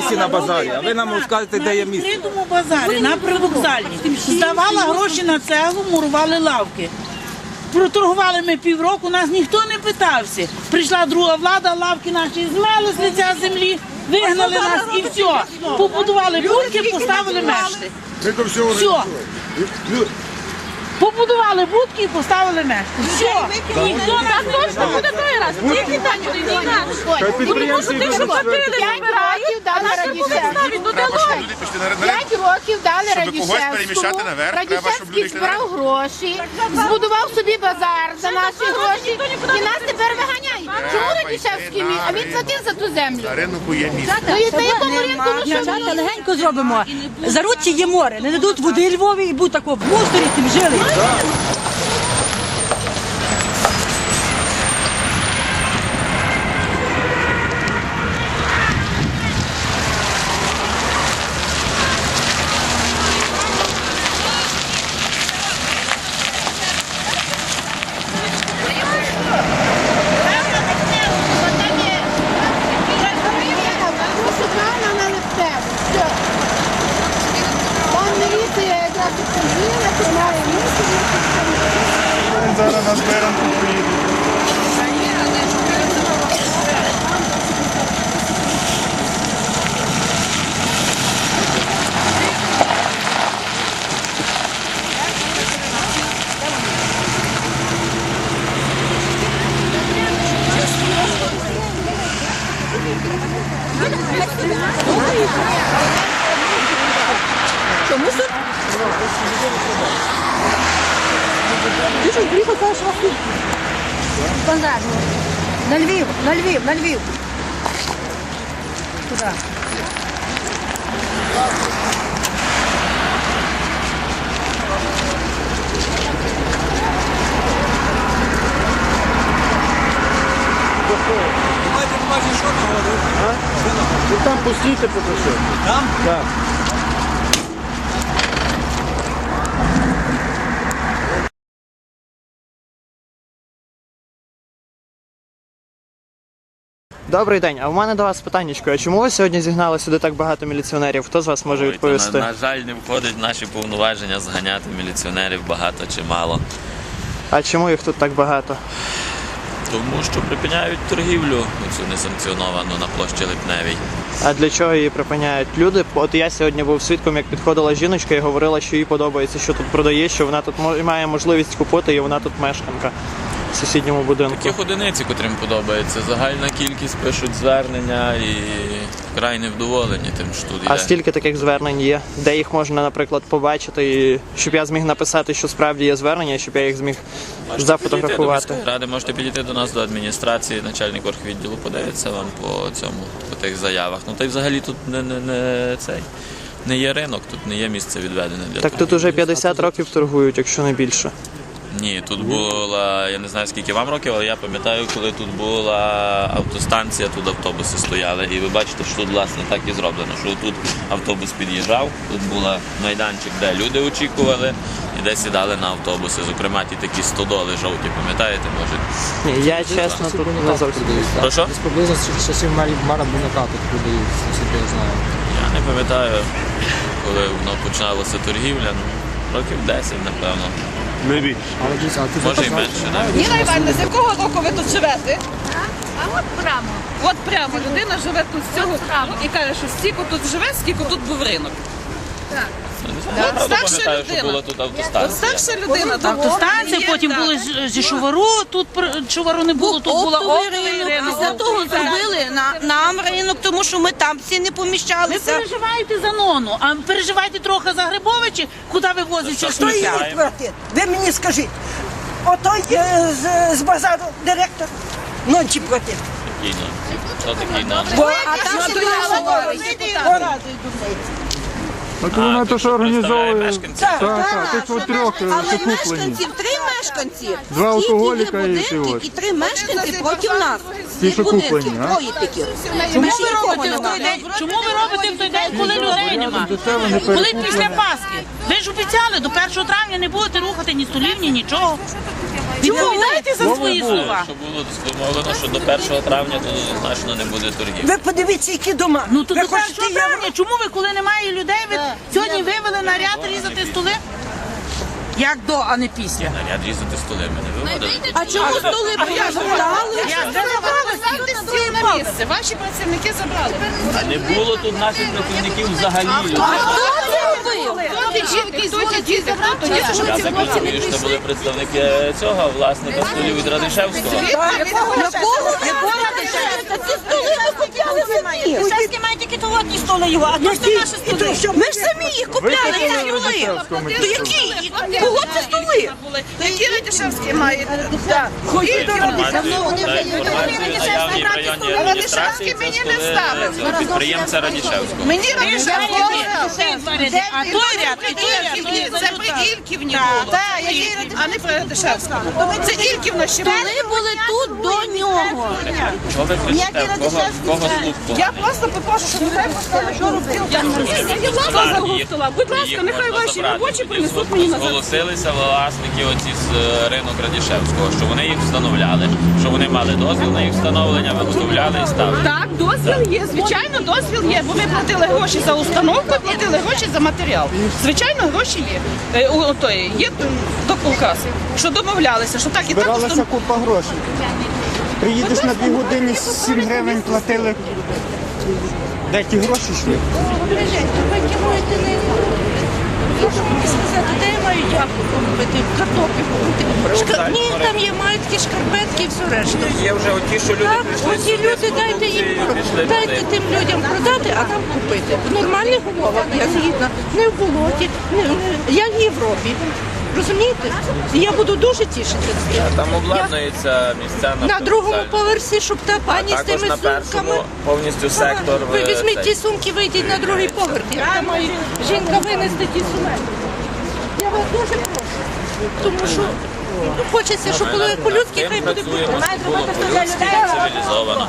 місці на базарі, а ви нам розказуєте, де є На відкритому базарі, на привокзальній. Здавала гроші на цеглу, мурували лавки. Проторгували ми півроку, нас ніхто не питався. Прийшла друга влада, лавки наші змели з лиця землі, вигнали нас і все. Побудували будки, поставили мешти. Все. Побудували будки і поставили мешти. Все. Ніхто нас точно буде той раз. Тільки так буде війна. підприємці йдуть на чверть. П'ять років дали Радішевському. П'ять років дали Щоб когось Радішевському. наверх, треба, щоб люди Радішевський йшли збирав гроші, збудував собі базар за наші гроші і нас тепер виганяють. Чому Радішевський? А він платив за ту землю. На ринку є місце. Ну і на якому ринку, ну що Дівчата, легенько зробимо. За ручці є море. Не дадуть води Львові і будуть тако в мусорі тим жили. Зараз на збиранку поїде. Ти що, приїхав, кажеш, вас Базар. На Львів, на Львів, на Львів. Туди. Ви там постійте поки що. Там? Так. Добрий день. А в мене до вас питаннячко. А чому ви сьогодні зігнали сюди так багато міліціонерів? Хто з вас може Ой, відповісти? на, на жаль, не входить в наші повноваження зганяти міліціонерів багато чи мало. А чому їх тут так багато? Тому що припиняють торгівлю цю несанкціоновану на площі Липневій. А для чого її припиняють люди? От я сьогодні був свідком, як підходила жіночка і говорила, що їй подобається, що тут продає, що вона тут має можливість купити, і вона тут мешканка в сусідньому будинку. Таких одиниці, котрим подобається. Загальна кількість пишуть звернення і вкрай невдоволені тим, що тут А йде. стільки таких звернень є, де їх можна, наприклад, побачити, і щоб я зміг написати, що справді є звернення, щоб я їх зміг Можете зафотографувати. підійти до Ради можете підійти до нас до адміністрації, начальник оргвідділу подивиться вам по цьому, по тих заявах. Ну та й взагалі тут не, не, не цей. Не є ринок, тут не є місце відведене для Так тут уже 50 років торгують, якщо не більше. Ні, тут була, я не знаю скільки вам років, але я пам'ятаю, коли тут була автостанція, тут автобуси стояли. І ви бачите, що тут власне так і зроблено. Що тут автобус під'їжджав, тут був майданчик, де люди очікували, і де сідали на автобуси. Зокрема, ті такі стодоли жовті, пам'ятаєте, може? Ні, я чесно тут не зовсім. Про що? Десь приблизно з часів Мара Бунака тут продають, наскільки я знаю. Я не пам'ятаю, коли воно починалося торгівля. Ну, років 10, напевно. Ти Може й менше навіть. Ніна Іванівна, з якого року ви тут живете? А от прямо. От прямо людина живе тут з цього і каже, що стільки тут живе, скільки тут був ринок. Я Старша людина. тут От автостанція. старша людина. тут Автостанція, потім були з- зі шувару, тут пр- шувару не було, тут була оптовий ринок. Після того зробили на, нам ринок, тому що ми там всі не Ви поміщалися. переживаєте за нону, а переживайте трохи за Грибовичі, куди вивозиться Що сміття. її платить? Ви мені скажіть, отой е, з, з базару директор ночі платить. Такий, Що такий ну? Бо, а там ще Ну то вона то, що організовує. Так, так, тих от трьох, Але що куплені. мешканців, три мешканці. Два алкоголіка і ті от. і три мешканці проти нас. Ті, що Будинків, куплені, а? троє таких. Чому ви робите в той день? Чому ви робите в той день, коли людей нема? До не Коли після Пасхи? Ви ж обіцяли, до 1 травня не будете рухати ні столів, ні нічого. Відповідайте за свої слова. Що було сформовано, що до 1 травня то однозначно не буде торгів. Ви подивіться, які дома. Ну то ви до хочете першого євро? травня. Чому ви, коли немає людей, ви сьогодні вивели наряд різати столи? Як до, а не після. Наряд різати столи ми не виводили. А чому столи забрали? Ставте стіл на місце. Ваші працівники забрали. А не було тут наших працівників взагалі. Хто це були представники цього власника столів від Радишевського. Шевські мають тільки товарні столи його, а то все наші столи. Ми ж самі їх купляли, ці столи. То які? Кого це столи? Які мають? Інформацію наявній в районній мені не столи ставив. підприємця Радішевського. Мені Радішевський. Той ряд, і той ряд. Це при Ільківні було. а не при Радішевському. Це Ільківна ще була. Вони були тут до нього. Ви? Кого, Я просто попрошу, щоб нехай поставили, що робити. Я власна за стола. Будь ласка, нехай ваші робочі принесуть мені назад. Зголосилися власники оці з е, ринок Радішевського, що вони їх встановляли, що вони мали дозвіл на їх встановлення, виготовляли і ставили. Так, дозвіл є. Звичайно, дозвіл є. Бо ми платили гроші за установку, платили гроші за матеріал. Звичайно, гроші є. Е, у- у тої, є до полкаси, що домовлялися, що так і так Збиралася установ... купа грошей. Приїдеш на дві години, 7 гривень платили. Де ті гроші йшли? Я маю яблуко купити, картоплю купити? Шка- Ні, там є мають такі шкарпетки і все решта. Є вже оті, що люди Так, прийшли сюди люди з дайте їм продукцією, пішли дайте туди. тим людям продати, а там купити. В нормальних умовах, я згідна. Не в болоті, не, не- як в Європі. Розумієте? І я буду дуже тішитися. Там обладнується місця на На другому поверсі, щоб та пані з також тими на сумками. повністю сектор. Ви е, візьміть цей. ті сумки, вийдіть на другий поверх. Яка має жінка винести ті сумки. Вас дуже прошу. Тому що ну, хочеться, щоб коли було по-людськи, хай буде бути буде. щоб було по-людськи, цивілізовано.